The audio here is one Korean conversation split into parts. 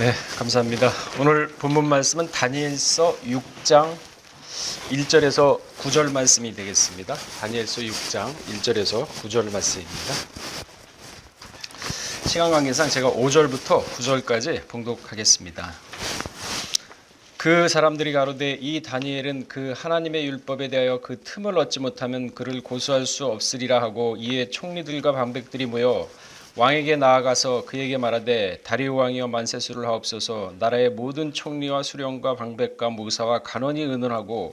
네, 감사합니다. 오늘 본문 말씀은 다니엘서 6장 1절에서 9절 말씀이 되겠습니다. 다니엘서 6장 1절에서 9절 말씀입니다. 시간 관계상 제가 5절부터 9절까지 봉독하겠습니다. 그 사람들이 가로되 이 다니엘은 그 하나님의 율법에 대하여 그 틈을 얻지 못하면 그를 고소할 수 없으리라 하고 이에 총리들과 방백들이 모여 왕에게 나아가서 그에게 말하되 다리오 왕이여 만세수를 하옵소서 나라의 모든 총리와 수령과 방백과 무사와 간원이 의논하고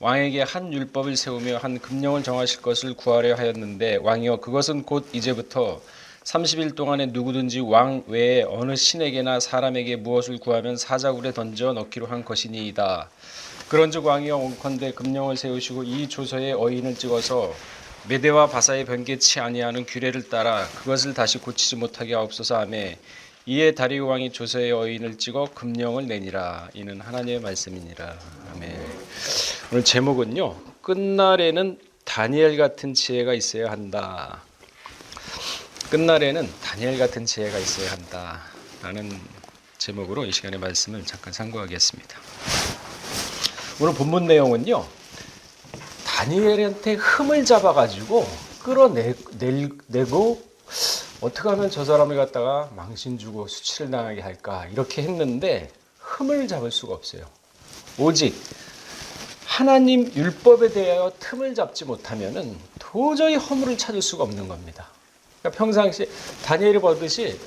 왕에게 한 율법을 세우며 한 금령을 정하실 것을 구하려 하였는데 왕이여 그것은 곧 이제부터 30일 동안에 누구든지 왕 외에 어느 신에게나 사람에게 무엇을 구하면 사자굴에 던져 넣기로 한 것이니이다. 그런즉 왕이여 온컨대 금령을 세우시고 이 조서에 어인을 찍어서 메대와 바사의 변개치 아니하는 규례를 따라 그것을 다시 고치지 못하게 하옵소서 하매 이에 다리오 왕이 조서의 어인을 찍어 금령을 내니라 이는 하나님의 말씀이니라 아멘. 오늘 제목은요 끝날에는 다니엘 같은 지혜가 있어야 한다. 끝날에는 다니엘 같은 지혜가 있어야 한다라는 제목으로 이 시간의 말씀을 잠깐 참고하겠습니다. 오늘 본문 내용은요. 다니엘한테 흠을 잡아가지고 끌어내고 어떻게 하면 저 사람을 갖다가 망신 주고 수치를 당하게 할까 이렇게 했는데 흠을 잡을 수가 없어요. 오직 하나님 율법에 대하여 틈을 잡지 못하면은 도저히 허물을 찾을 수가 없는 겁니다. 그러니까 평상시 다니엘이 보듯이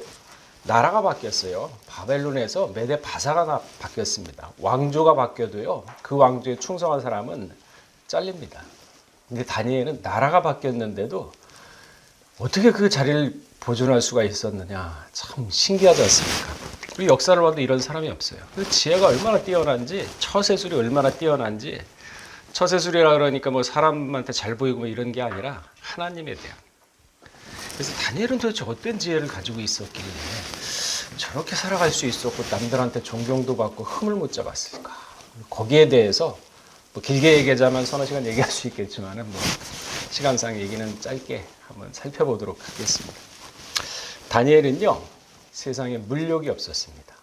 나라가 바뀌었어요. 바벨론에서 메대 바사가 바뀌었습니다. 왕조가 바뀌어도요. 그 왕조에 충성한 사람은 잘립니다. 근데 다니엘은 나라가 바뀌었는데도 어떻게 그 자리를 보존할 수가 있었느냐 참 신기하지 않습니까? 우리 역사를 봐도 이런 사람이 없어요. 그 지혜가 얼마나 뛰어난지 처세술이 얼마나 뛰어난지 처세술이라 그러니까 뭐 사람한테 잘 보이고 뭐 이런 게 아니라 하나님에 대한 그래서 다니엘은 도대체 어떤 지혜를 가지고 있었길래 저렇게 살아갈 수 있었고 남들한테 존경도 받고 흠을 못 잡았을까? 거기에 대해서 뭐 길게 얘기하자면 서너 시간 얘기할 수 있겠지만은 뭐 시간상 얘기는 짧게 한번 살펴보도록 하겠습니다. 다니엘은요 세상에 물욕이 없었습니다.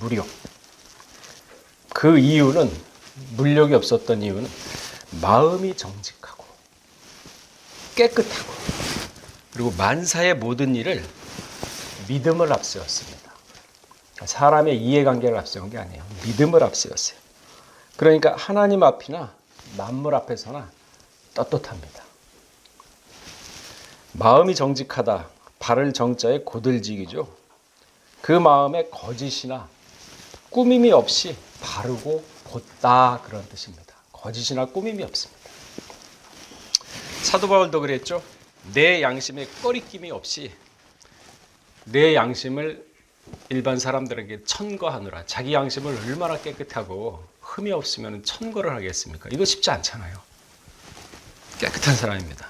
무력. 그 이유는 물욕이 없었던 이유는 마음이 정직하고 깨끗하고 그리고 만사의 모든 일을 믿음을 앞세웠습니다. 사람의 이해관계를 앞세운 게 아니에요. 믿음을 앞세웠어요. 그러니까 하나님 앞이나 만물 앞에서나 떳떳합니다. 마음이 정직하다. 발을 정자에 고들지기죠. 그 마음에 거짓이나 꾸밈이 없이 바르고 곧다 그런 뜻입니다. 거짓이나 꾸밈이 없습니다. 사도 바울도 그랬죠. 내 양심에 꺼리낌이 없이 내 양심을 일반 사람들에게 천거하느라 자기 양심을 얼마나 깨끗하고 흠이 없으면 천거를 하겠습니까? 이거 쉽지 않잖아요. 깨끗한 사람입니다.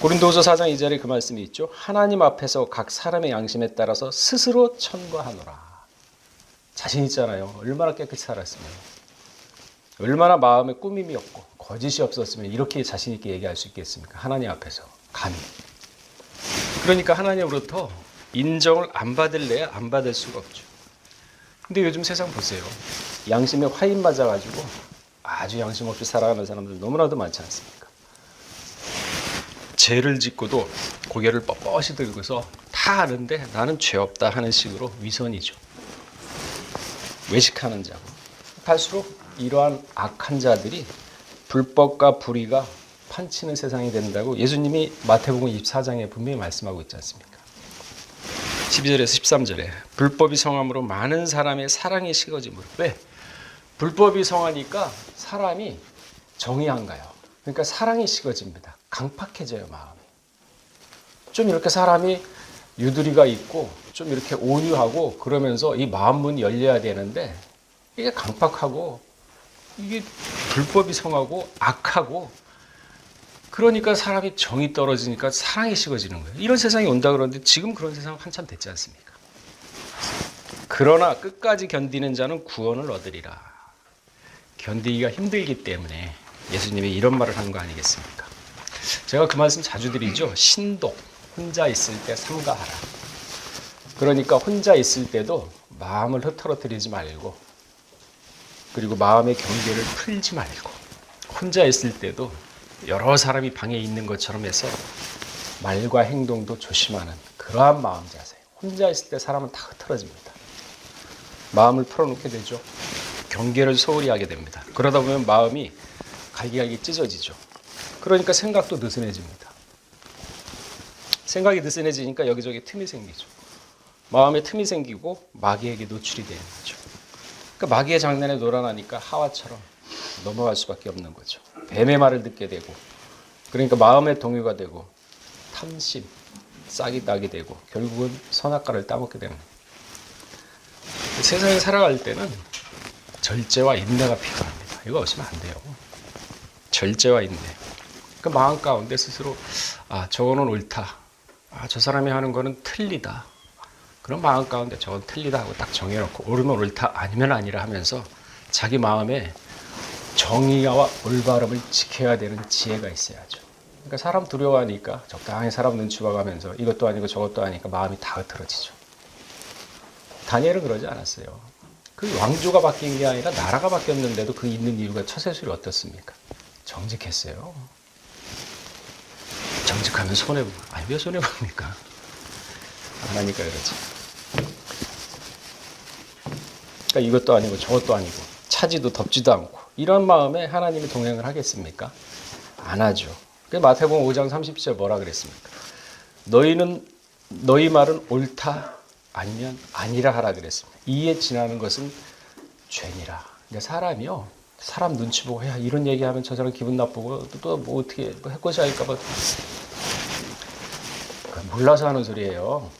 고린도후서 4장 2절에 그 말씀이 있죠. 하나님 앞에서 각 사람의 양심에 따라서 스스로 천거하노라. 자신 있잖아요. 얼마나 깨끗이 살았으면. 얼마나 마음에 꾸밈이 없고 거짓이 없었으면 이렇게 자신 있게 얘기할 수 있겠습니까? 하나님 앞에서 감히. 그러니까 하나님으로부터 인정을 안 받을래야 안 받을 수가 없죠. 근데 요즘 세상 보세요. 양심에 화인 맞아가지고 아주 양심 없이 살아가는 사람들 너무나도 많지 않습니까? 죄를 짓고도 고개를 뻣뻣이 들고서 다 아는데 나는 죄 없다 하는 식으로 위선이죠. 외식하는 자고 갈수록 이러한 악한 자들이 불법과 불의가 판치는 세상이 된다고 예수님이 마태복음 24장에 분명히 말씀하고 있지 않습니까? 12절에서 13절에 불법이 성함으로 많은 사람의 사랑이 식어짐으로 왜? 불법이 성하니까 사람이 정의한가요? 그러니까 사랑이 식어집니다. 강팍해져요 마음이. 좀 이렇게 사람이 유두리가 있고 좀 이렇게 온유하고 그러면서 이 마음 문이 열려야 되는데 이게 강팍하고 이게 불법이 성하고 악하고 그러니까 사람이 정이 떨어지니까 사랑이 식어지는 거예요. 이런 세상이 온다 그러는데 지금 그런 세상 한참 됐지 않습니까? 그러나 끝까지 견디는 자는 구원을 얻으리라. 견디기가 힘들기 때문에 예수님이 이런 말을 한거 아니겠습니까? 제가 그 말씀 자주 드리죠. 신독, 혼자 있을 때 삼가하라. 그러니까 혼자 있을 때도 마음을 흐트러뜨리지 말고 그리고 마음의 경계를 풀지 말고 혼자 있을 때도 여러 사람이 방에 있는 것처럼 해서 말과 행동도 조심하는 그러한 마음 자세. 혼자 있을 때 사람은 다 흐트러집니다. 마음을 풀어놓게 되죠. 경계를 소홀히 하게 됩니다. 그러다 보면 마음이 갈기갈기 찢어지죠. 그러니까 생각도 느슨해집니다. 생각이 느슨해지니까 여기저기 틈이 생기죠. 마음에 틈이 생기고 마귀에게 노출이 되는 거죠. 그러니까 마귀의 장난에 놀아나니까 하와처럼 넘어갈 수밖에 없는 거죠. 뱀의 말을 듣게 되고 그러니까 마음의 동요가 되고 탐심, 싹이 나게 되고 결국은 선악과를 따먹게 되는. 세상에 살아갈 때는 절제와 인내가 필요합니다. 이거 없으면 안 돼요. 절제와 인내. 그 마음 가운데 스스로 아 저거는 옳다. 아 저 사람이 하는 거는 틀리다. 그런 마음 가운데 저건 틀리다 하고 딱 정해놓고 옳으면 옳다 아니면 아니라 하면서 자기 마음에 정의와 올바름을 지켜야 되는 지혜가 있어야죠. 그러니까 사람 두려워하니까 적당히 사람 눈치 봐가면서 이것도 아니고 저것도 아니까 마음이 다 흐트러지죠. 다니엘은 그러지 않았어요. 그 왕조가 바뀐 게 아니라 나라가 바뀌었는데도 그 있는 이유가 처세술이 어떻습니까? 정직했어요. 정직하면 손해보. 아니 왜 손해봅니까? 안 하니까 그러지. 그러니까 이것도 아니고 저것도 아니고 차지도 덥지도 않고 이런 마음에 하나님이 동행을 하겠습니까? 안 하죠. 그 마태복음 5장 30절 뭐라 그랬습니까? 너희는 너희 말은 옳다 아니면 아니라 하라 그랬습니다. 이에 지나는 것은 죄니라. 근데 사람이요. 사람 눈치 보고 야 이런 얘기하면 저 사람 기분 나쁘고 또 뭐 어떻게 뭐 해코지 할까봐 몰라서 하는 소리예요.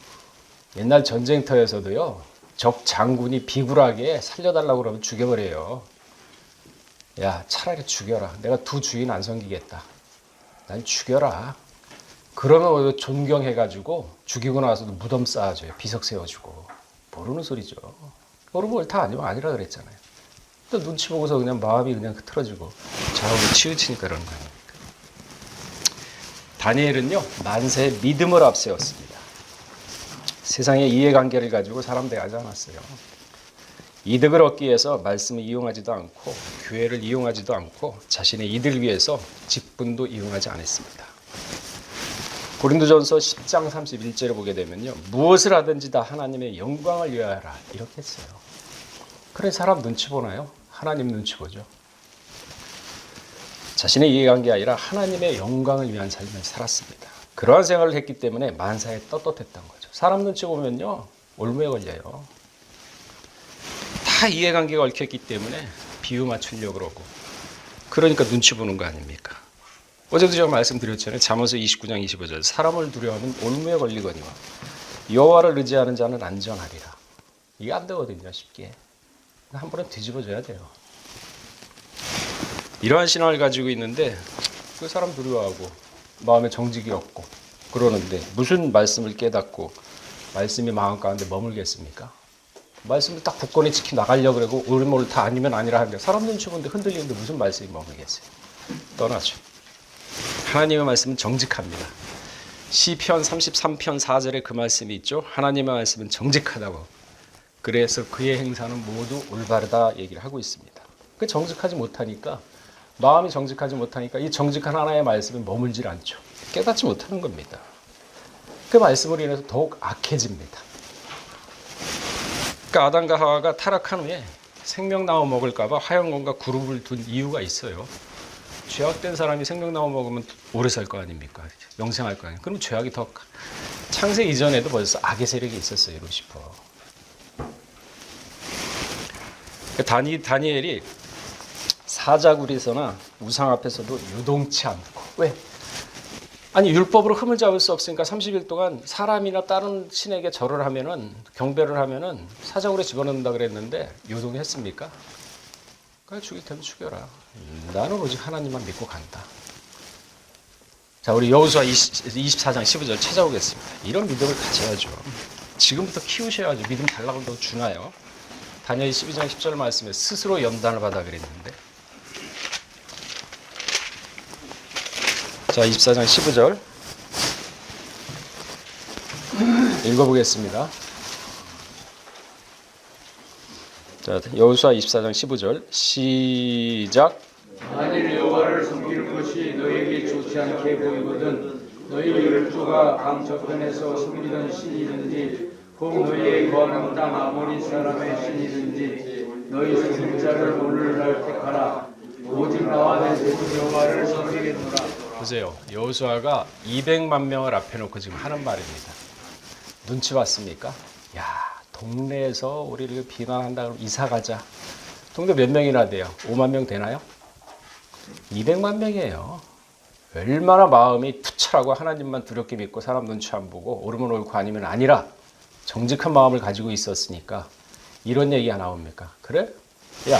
옛날 전쟁터에서도요. 적 장군이 비굴하게 살려달라고 그러면 죽여버려요. 야 차라리 죽여라. 내가 두 주인 안 섬기겠다. 난 죽여라. 그러면 존경해가지고 죽이고 나서도 무덤 쌓아줘요. 비석 세워주고. 모르는 소리죠. 모르면 옳다 아니면 아니라 그랬잖아요. 또 눈치 보고서 그냥 마음이 그냥 흐트러지고 좌우로 치우치니까 그러는 거 아닙니까? 다니엘은요, 만세의 믿음을 앞세웠습니다. 세상의 이해관계를 가지고 사람 대하지 않았어요. 이득을 얻기 위해서 말씀을 이용하지도 않고 교회를 이용하지도 않고 자신의 이득을 위해서 직분도 이용하지 않았습니다. 고린도전서 10장 31절을 보게 되면요. 무엇을 하든지 다 하나님의 영광을 위하여라 이렇게 했어요. 그래 사람 눈치 보나요? 하나님 눈치 보죠. 자신의 이해관계 아니라 하나님의 영광을 위한 삶을 살았습니다. 그러한 생활을 했기 때문에 만사에 떳떳했던 거죠. 사람 눈치 보면요. 올무에 걸려요. 다 이해관계가 얽혔기 때문에 비유 맞추려고 그러고 그러니까 눈치 보는 거 아닙니까? 어제도 제가 말씀드렸잖아요. 잠언서 29장 25절 사람을 두려워하면 올무에 걸리거니와 여호와를 의지하는 자는 안전하리라. 이게 안 되거든요. 쉽게. 한 번은 뒤집어져야 돼요. 이러한 신앙을 가지고 있는데 그 사람 두려워하고 마음에 정직이 없고 그러는데 무슨 말씀을 깨닫고 말씀이 마음 가운데 머물겠습니까? 말씀을 딱 굳건히 지켜 나가려고 그러고 옳으면 옳다 아니면 아니라 하는데 사람 눈치 보는데 흔들리는데 무슨 말씀이 머물겠어요? 떠나죠. 하나님의 말씀은 정직합니다. 시편 33편 4절에 그 말씀이 있죠. 하나님의 말씀은 정직하다고. 그래서 그의 행사는 모두 올바르다 얘기를 하고 있습니다. 그 정직하지 못하니까 마음이 정직하지 못하니까 이 정직한 하나의 말씀에 머물질 않죠. 깨닫지 못하는 겁니다. 그 말씀으로 인해서 더욱 악해집니다. 그러니까 아담과 하와가 타락한 후에 생명나무 먹을까봐 화영gon과 그룹을 둔 이유가 있어요. 죄악된 사람이 생명나무 먹으면 오래 살 거 아닙니까? 영생할 거 아닙니까? 그럼 죄악이 더 창세 이전에도 벌써 악의 세력이 있었어요, 루시퍼. 그러니까 다니, 다니엘이 사자굴에서나 우상 앞에서도 유동치 않고 왜? 아니 율법으로 흠을 잡을 수 없으니까 30일 동안 사람이나 다른 신에게 절을 하면은 경배를 하면은 사자굴에 집어넣는다 그랬는데 유동했습니까? 그래 죽일 테면 죽여라. 나는 오직 하나님만 믿고 간다. 자 우리 여호수아 24장 15절 찾아오겠습니다. 이런 믿음을 가져야죠. 지금부터 키우셔야죠. 믿음 달라고 더 주나요? 다니엘 12장 10절 말씀에 스스로 연단을 받아 그랬는데 자 24장 15절 읽어보겠습니다. 자, 여호수아 24장 15절 시작. 만일 여호와를 섬기는 것이 너에게 좋지 않게 보이거든 너희 열조가 강 저편에서 섬기던 신이든지 혹 너희의 거하는 땅 아모리 사람의 신이든지 너희 생자를 오늘날 택하라 오직 나와 내 대주 여호와를 섬기겠노라 보세요. 여호수아가 200만 명을 앞에 놓고 지금 하는 말입니다. 눈치 봤습니까? 야, 동네에서 우리를 비난한다 그러면 이사 가자. 동네 몇 명이나 돼요? 5만 명 되나요? 200만 명이에요. 얼마나 마음이 투철하고 하나님만 두렵게 믿고 사람 눈치 안 보고 옳으면 옳고 아니면 아니라 정직한 마음을 가지고 있었으니까 이런 얘기가 나옵니까? 그래? 야,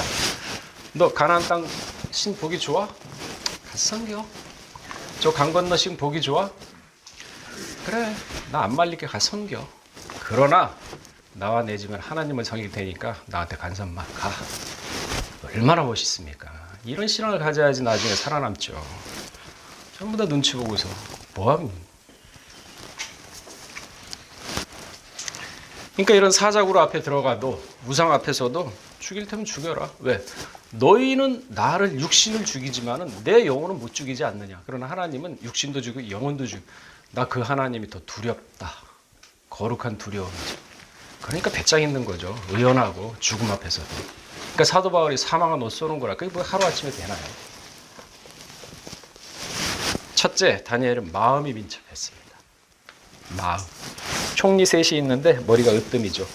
너 가나안 땅신 보기 좋아? 가서 섬겨. 저 강 건너 신 보기 좋아? 그래, 나 안 말리게 가 섬겨. 그러나 나와 내 집은 하나님을 섬길 테니까 나한테 간섭만 가. 얼마나 멋있습니까? 이런 신앙을 가져야지 나중에 살아남죠. 전부 다 눈치 보고서 뭐함? 그러니까 이런 사자구로 앞에 들어가도 우상 앞에서도 죽일 테면 죽여라. 왜? 너희는 나를 육신을 죽이지만은 내 영혼은 못 죽이지 않느냐. 그러나 하나님은 육신도 죽이고 영혼도 죽이고 나그 하나님이 더 두렵다. 거룩한 두려움이죠. 그러니까 배짱 있는 거죠. 의연하고 죽음 앞에서도. 그러니까 사도 바울이 사망한 옷 쏘는 거라. 그게 뭐 하루 아침에 되나요? 첫째, 다니엘은 마음이 민첩했습니다. 마음. 총리 셋이 있는데 머리가 으뜸이죠.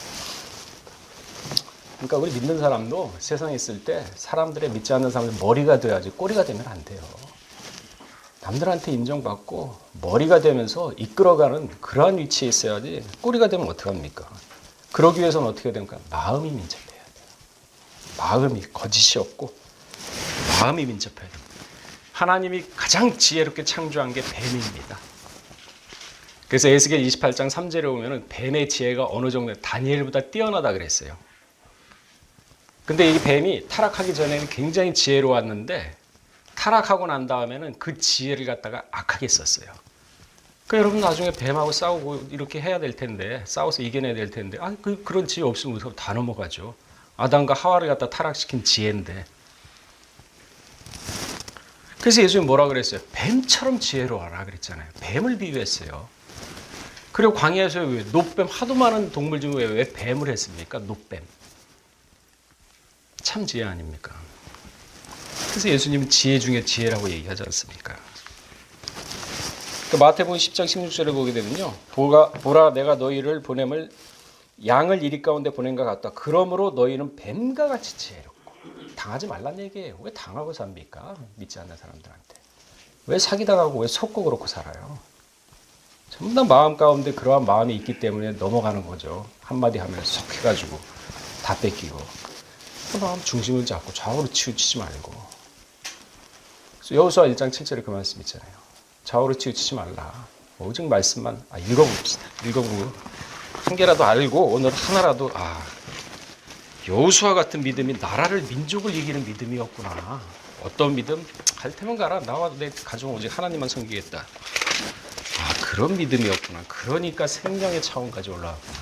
그러니까 우리 믿는 사람도 세상에 있을 때 사람들의 믿지 않는 사람들 머리가 돼야지 꼬리가 되면 안 돼요. 남들한테 인정받고 머리가 되면서 이끌어가는 그러한 위치에 있어야지 꼬리가 되면 어떡합니까? 그러기 위해서는 어떻게 됩니까? 마음이 민첩해야 돼요. 마음이 거짓이 없고 마음이 민첩해야 돼요. 하나님이 가장 지혜롭게 창조한 게 뱀입니다. 그래서 에스겔 28장 3절에 보면은 뱀의 지혜가 어느 정도 다니엘보다 뛰어나다 그랬어요. 근데 이 뱀이 타락하기 전에는 굉장히 지혜로웠는데 타락하고 난 다음에는 그 지혜를 갖다가 악하게 썼어요. 그 여러분 나중에 뱀하고 싸우고 이렇게 해야 될 텐데 싸워서 이겨내야 될 텐데 아 그, 그런 지혜 없으면 다 넘어가죠. 아담과 하와를 갖다 타락시킨 지혜인데. 그래서 예수님 뭐라 그랬어요? 뱀처럼 지혜로워라 그랬잖아요. 뱀을 비유했어요. 그리고 광야에서 왜 노뱀 하도 많은 동물 중에 왜 뱀을 했습니까? 노뱀. 참 지혜 아닙니까? 그래서 예수님은 지혜 중에 지혜라고 얘기하지 않습니까? 그 마태복음 10장 16절에 보게 되면요. 보라, 보라 내가 너희를 보냄을 양을 이리 가운데 보낸 것 같다. 그러므로 너희는 뱀과 같이 지혜롭고 당하지 말란 얘기예요. 왜 당하고 삽니까? 믿지 않는 사람들한테. 왜 사기당하고 왜 속고 그렇고 살아요? 전부 다 마음 가운데 그러한 마음이 있기 때문에 넘어가는 거죠. 한마디 하면 속 해가지고 다 뺏기고 그 마음 중심을 잡고 좌우로 치우치지 말고 여호수아 1장 7절에 그 말씀 있잖아요. 좌우로 치우치지 말라. 오직 말씀만 아, 읽어봅시다. 읽어보고 한 개라도 알고 오늘 하나라도 아 여호수아 같은 믿음이 나라를 민족을 이기는 믿음이었구나. 어떤 믿음? 갈 테면 가라. 나와 내 가족 오직 하나님만 섬기겠다. 아 그런 믿음이었구나. 그러니까 생명의 차원까지 올라왔구나.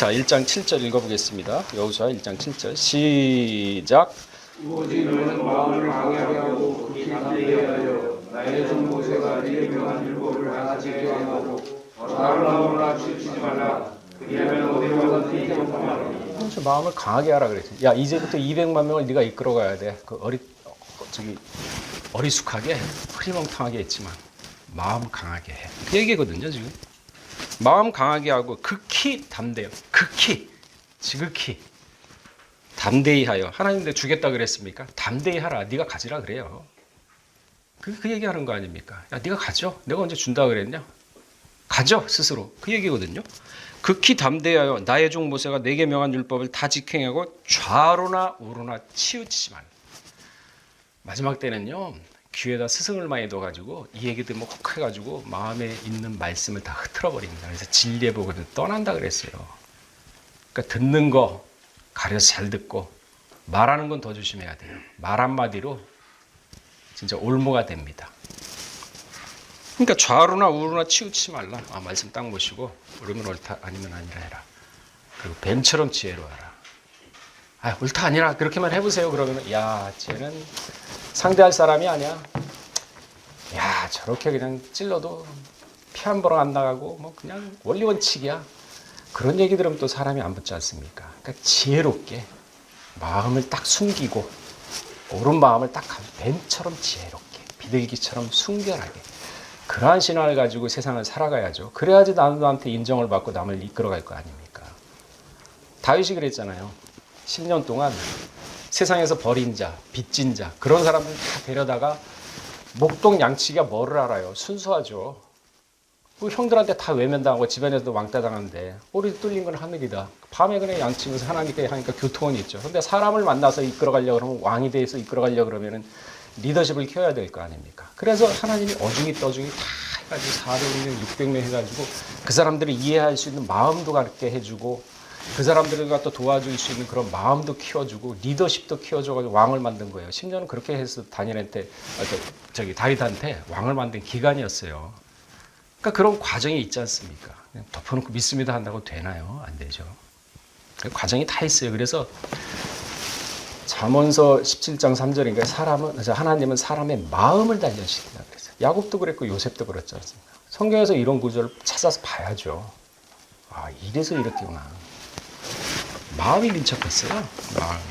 자 1장 7절 읽어보겠습니다. 여호수아 1장 7절 시작. 오직 너는 마음을 강하게 하고 극히 담대하게 하여 나의 종 모세가 네게 명한 율법을 다 지키게 하고 좌로나오나 치우치지 말라 그리하면 어디로 가든지 경통하라 그래서 마음을 강하게 하라 그랬지. 야 이제부터 200만 명을 네가 이끌어가야 돼. 그 어리 어, 저기 어리숙하게 흐리멍텅하게 했지만 마음 강하게 해. 그 얘기거든요 지금. 마음 강하게 하고 극히 담대요. 극히 지극히 담대히 하여 하나님 내 주겠다 그랬습니까? 담대히 하라. 네가 가지라 그래요. 그, 그 얘기하는 거 아닙니까? 야 네가 가져. 내가 언제 준다 그랬냐? 가져 스스로 그 얘기거든요. 극히 담대하여 나의 종 모세가 내게 명한 율법을 다 지켜하고 좌로나 우로나 치우치지 말라. 마지막 때는요 귀에다 스승을 많이 넣어가지고 이 얘기 들으면 혹 해가지고 마음에 있는 말씀을 다 흐트러 버립니다. 그래서 진리의 복을 떠난다 그랬어요. 그러니까 듣는 거 가려서 잘 듣고 말하는 건 더 조심해야 돼요. 말 한마디로 진짜 올모가 됩니다. 그러니까 좌로나 우로나 치우치지 말라. 아, 말씀 딱 보시고 옳으면 옳다 아니면 아니라 해라. 그리고 뱀처럼 지혜로워라. 아, 옳다 아니라 그렇게만 해보세요. 그러면 야, 쟤는 상대할 사람이 아니야. 야, 저렇게 그냥 찔러도 피한번안 나가고 뭐 그냥 원리 원칙이야. 그런 얘기 들으면 또 사람이 안 붙지 않습니까? 그러니까 지혜롭게 마음을 딱 숨기고 옳은 마음을 딱 뱀처럼 지혜롭게 비둘기처럼 순결하게 그러한 신앙을 가지고 세상을 살아가야죠. 그래야지 남한테 인정을 받고 남을 이끌어갈 거 아닙니까? 다윗이 그랬잖아요. 10년 동안 세상에서 버린 자, 빚진 자 그런 사람들 다 데려다가 목동 양치기가 뭐를 알아요? 순수하죠. 그 형들한테 다 외면당하고 집안에서도 왕따 당하는데 꼬리 뚫린 건 하늘이다. 밤에 그냥 양치면서 하나님께 하니까 교통은 있죠. 근데 사람을 만나서 이끌어가려고 그러면 왕이 돼서 이끌어가려고 그러면은 리더십을 키워야 될 거 아닙니까? 그래서 하나님이 어중이 떠중이 다 해가지고 400명, 600명 해가지고 그 사람들을 이해할 수 있는 마음도 갖게 해주고 그 사람들과 또 도와줄 수 있는 그런 마음도 키워주고 리더십도 키워줘가지고 왕을 만든 거예요. 10년은 그렇게 해서 다니엘한테 아, 저, 저기 다윗한테 왕을 만든 기간이었어요. 그러니까 그런 과정이 있지 않습니까? 덮어놓고 믿습니다 한다고 되나요? 안 되죠. 그 과정이 다 있어요. 그래서 잠언서 17장 3절인가 사람은 하나님은 사람의 마음을 단련시킨다 그랬어요. 야곱도 그랬고 요셉도 그랬지 않습니까? 성경에서 이런 구절을 찾아서 봐야죠. 아 이래서 이렇게구나. 마음이 민첩했어요. 마음이.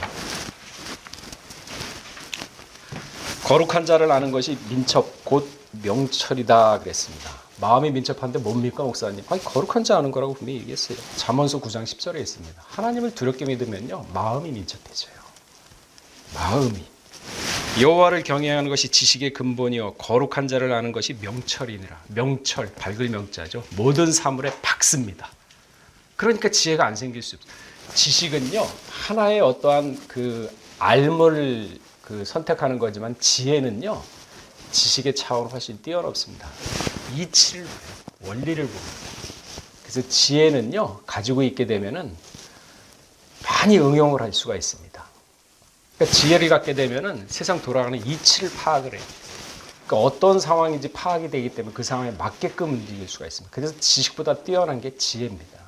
거룩한 자를 아는 것이 민첩 곧 명철이다 그랬습니다. 마음이 민첩한데 뭡니까 목사님? 아니 거룩한 자 아는 거라고 분명히 얘기했어요. 잠언서 9장 10절에 있습니다. 하나님을 두렵게 믿으면요 마음이 민첩해져요. 마음이 여호와를 경외하는 것이 지식의 근본이요 거룩한 자를 아는 것이 명철이니라. 명철 밝을 명자죠. 모든 사물의 박습니다. 그러니까 지혜가 안 생길 수 없어요. 지식은요 하나의 어떠한 그 알을 그 선택하는 거지만 지혜는요 지식의 차원은 훨씬 뛰어넘습니다. 이치를. 원리를 봅니다. 그래서 지혜는요 가지고 있게 되면은 많이 응용을 할 수가 있습니다. 그러니까 지혜를 갖게 되면은 세상 돌아가는 이치를 파악을 해요. 그러니까 어떤 상황인지 파악이 되기 때문에 그 상황에 맞게끔 움직일 수가 있습니다. 그래서 지식보다 뛰어난 게 지혜입니다.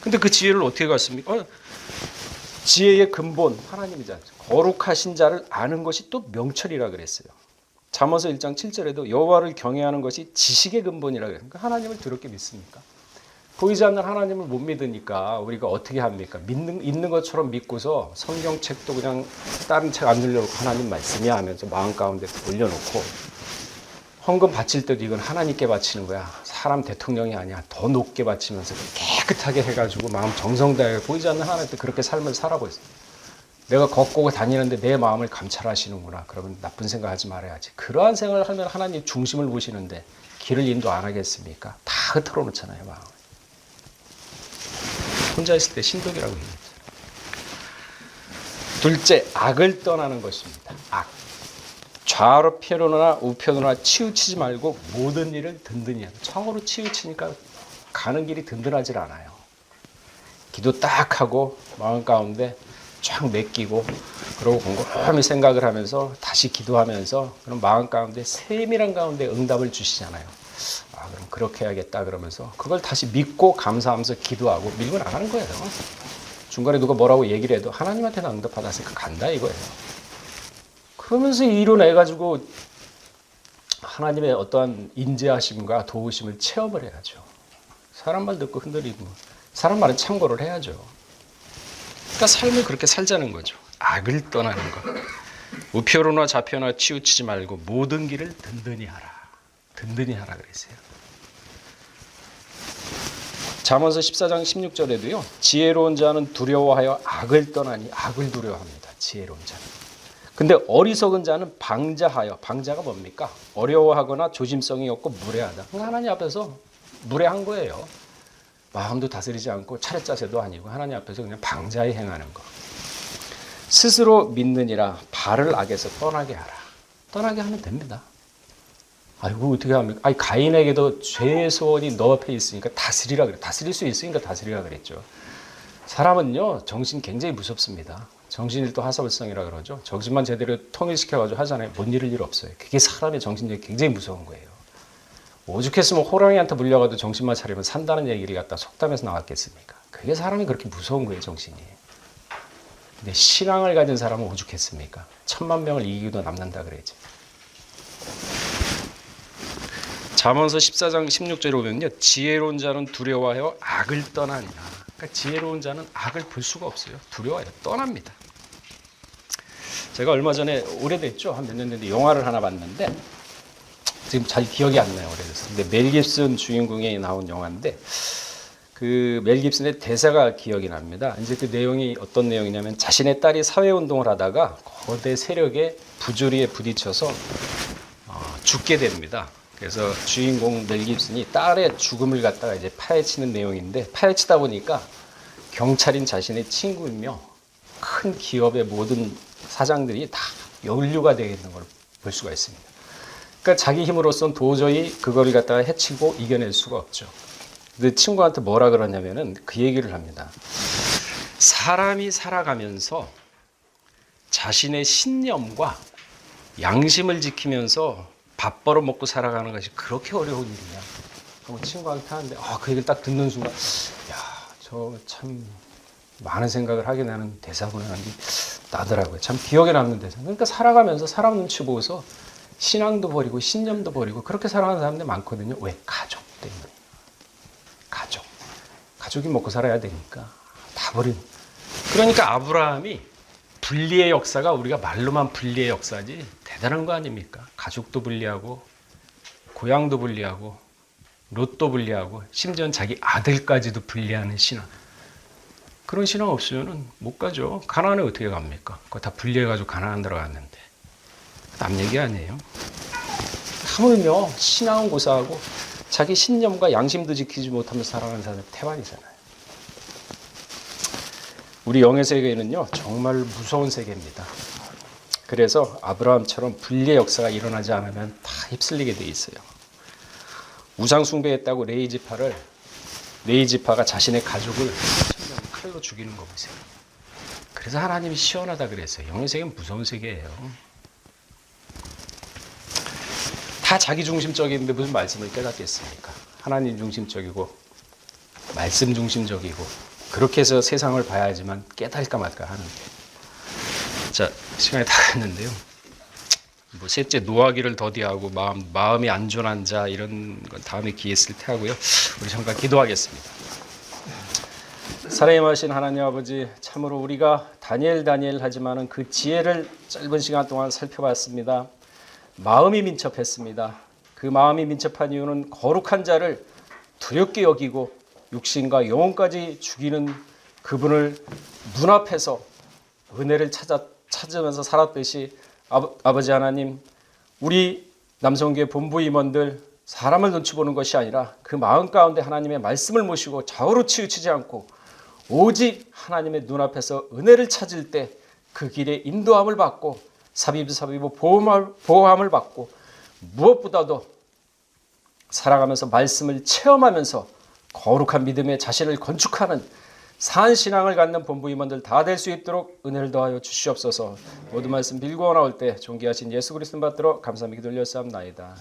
근데 그 지혜를 어떻게 갖습니까? 어, 지혜의 근본 하나님이잖아요. 거룩하신 자를 아는 것이 또 명철이라 그랬어요. 잠언서 1장 7절에도 여호와를 경외하는 것이 지식의 근본이라. 그러니까 하나님을 두렵게 믿습니까? 보이지 않는 하나님을 못 믿으니까 우리가 어떻게 합니까? 믿는 있는 것처럼 믿고서 성경책도 그냥 다른 책안 눌려놓고 하나님 말씀이야 하면서 마음 가운데 올려놓고 헌금 바칠 때도 이건 하나님께 바치는 거야. 사람 대통령이 아니야. 더 높게 바치면서 깨끗하게 해가지고 마음 정성 다해 보이지 않는 하나님께 그렇게 삶을 살아고 있어. 내가 걷고 다니는데 내 마음을 감찰하시는구나. 그러면 나쁜 생각하지 말아야지. 그러한 생각을 하면 하나님 중심을 보시는데 길을 인도 안 하겠습니까? 다 흐트러 놓잖아요, 마음. 혼자 있을 때 신독이라고 얘기했어요. 둘째, 악을 떠나는 것입니다. 악. 좌로 펴놓으나 우편으나 치우치지 말고 모든 일을 든든히 하라. 좌우로 치우치니까 가는 길이 든든하질 않아요. 기도 딱 하고 마음 가운데 쫙 맡기고 그러고 곰곰이 생각을 하면서 다시 기도하면서 그런 마음 가운데 세밀한 가운데 응답을 주시잖아요. 아 그럼 그렇게 해야겠다 그러면서 그걸 다시 믿고 감사하면서 기도하고 밀고 나가는 거예요. 중간에 누가 뭐라고 얘기를 해도 하나님한테는 응답 받았으니까 간다 이거예요. 그러면서 이뤄내가지고 하나님의 어떠한 인재하심과 도우심을 체험을 해야죠. 사람 말 듣고 흔들리고 사람 말은 참고를 해야죠. 그러니까 삶을 그렇게 살자는 거죠. 악을 떠나는 것. 우표로나 좌표나 치우치지 말고 모든 길을 든든히 하라. 든든히 하라 그랬어요. 잠언서 14장 16절에도요. 지혜로운 자는 두려워하여 악을 떠나니 악을 두려워합니다. 지혜로운 자는. 근데 어리석은 자는 방자하여 방자가 뭡니까? 어려워하거나 조심성이 없고 무례하다. 하나님 앞에서 무례한 거예요. 마음도 다스리지 않고 차례짜세도 아니고 하나님 앞에서 그냥 방자히 행하는 거. 스스로 믿느니라 발을 악에서 떠나게 하라. 떠나게 하면 됩니다. 아이고 어떻게 합니까? 아니 가인에게도 죄의 소원이 너 앞에 있으니까 다스리라 그래. 다스릴 수 있으니까 다스리라 그랬죠. 사람은요 정신 굉장히 무섭습니다. 정신일도 하사불성이라 그러죠. 정신만 제대로 통일시켜가지고 하잖아요. 못 잃을 일 없어요. 그게 사람의 정신력이 굉장히 무서운 거예요. 오죽했으면 호랑이한테 물려가도 정신만 차리면 산다는 얘기를 갖다 속담에서 나왔겠습니까? 그게 사람이 그렇게 무서운 거예요, 정신이. 근데 신앙을 가진 사람은 오죽했습니까? 천만 명을 이기고도 남는다 그래야지. 잠언서 14장 16절에 보면요. 지혜로운 자는 두려워하여 악을 떠나니라. 그러니까 지혜로운 자는 악을 볼 수가 없어요. 두려워해요. 떠납니다. 제가 얼마 전에 오래됐죠. 한 몇년 됐는데 영화를 하나 봤는데 지금 잘 기억이 안 나요. 오래돼서. 근데 멜 깁슨 주인공이 나온 영화인데 그 멜 깁슨의 대사가 기억이 납니다. 이제 그 내용이 어떤 내용이냐면 자신의 딸이 사회 운동을 하다가 거대 세력의 부조리에 부딪혀서 어, 죽게 됩니다. 그래서 주인공 멜 깁슨이 딸의 죽음을 갖다가 이제 파헤치는 내용인데 파헤치다 보니까 경찰인 자신의 친구이며 큰 기업의 모든 사장들이 다 연루가 되어 있는 걸 볼 수가 있습니다. 그러니까 자기 힘으로선 도저히 그거를 갖다가 해치고 이겨낼 수가 없죠. 근데 친구한테 뭐라 그러냐면은 그 얘기를 합니다. 사람이 살아가면서 자신의 신념과 양심을 지키면서 밥 벌어 먹고 살아가는 것이 그렇게 어려운 일이냐. 그럼 친구한테 하는데 아, 그 얘기를 딱 듣는 순간 야, 저 참 많은 생각을 하게 되는 대사구나 하는 게 나더라고요. 참 기억에 남는 대사. 그러니까 살아가면서 사람 눈치 보고서 신앙도 버리고 신념도 버리고 그렇게 살아가는 사람들 많거든요. 왜? 가족 때문에. 가족. 가족이 먹고 살아야 되니까 다 버린. 그러니까 아브라함이 분리의 역사가 우리가 말로만 분리의 역사지 대단한 거 아닙니까? 가족도 분리하고 고향도 분리하고 롯도 분리하고 심지어 자기 아들까지도 분리하는 신앙. 그런 신앙 없으면은 못 가죠. 가나안에 어떻게 갑니까? 그거 다 분리해가지고 가나안 들어갔는데 남 얘기 아니에요. 하물며 신앙은 고사하고 자기 신념과 양심도 지키지 못하면서 살아가는 사람은 태반이잖아요. 우리 영의 세계는요 정말 무서운 세계입니다. 그래서 아브라함처럼 분리의 역사가 일어나지 않으면 다 휩쓸리게 돼 있어요. 우상 숭배했다고 레이지파를 레이지파가 자신의 가족을 칼로 죽이는 거 보세요. 그래서 하나님이 시원하다 그랬어요. 영의 세계는 무서운 세계예요. 다 자기 중심적인데 무슨 말씀을 깨닫겠습니까? 하나님 중심적이고 말씀 중심적이고 그렇게 해서 세상을 봐야지만 깨달을까 말까 하는데 자 시간이 다 갔는데요. 뭐 셋째 노하기를 더디하고 마음 마음이 안전한 자 이런 건 다음에 기회 있을 때 하고요. 우리 잠깐 기도하겠습니다. 사랑하신 하나님 아버지 참으로 우리가 다니엘 다니엘 하지만은 그 지혜를 짧은 시간 동안 살펴봤습니다. 마음이 민첩했습니다. 그 마음이 민첩한 이유는 거룩한 자를 두렵게 여기고 육신과 영혼까지 죽이는 그분을 눈앞에서 은혜를 찾아 찾으면서 살았듯이 아버, 아버지 하나님 우리 남성교회 본부 임원들 사람을 눈치 보는 것이 아니라 그 마음 가운데 하나님의 말씀을 모시고 좌우로 치우치지 않고 오직 하나님의 눈앞에서 은혜를 찾을 때 그 길에 인도함을 받고 사비사비고 보호함을, 보호함을 받고 무엇보다도 살아가면서 말씀을 체험하면서 거룩한 믿음의 자신을 건축하는 산 신앙을 갖는 본부 임원들 다 될 수 있도록 은혜를 더하여 주시옵소서. 모든 말씀 빌고 나올 때 존귀하신 예수 그리스도 받들어 감사함이 기돌려 싸움나이다.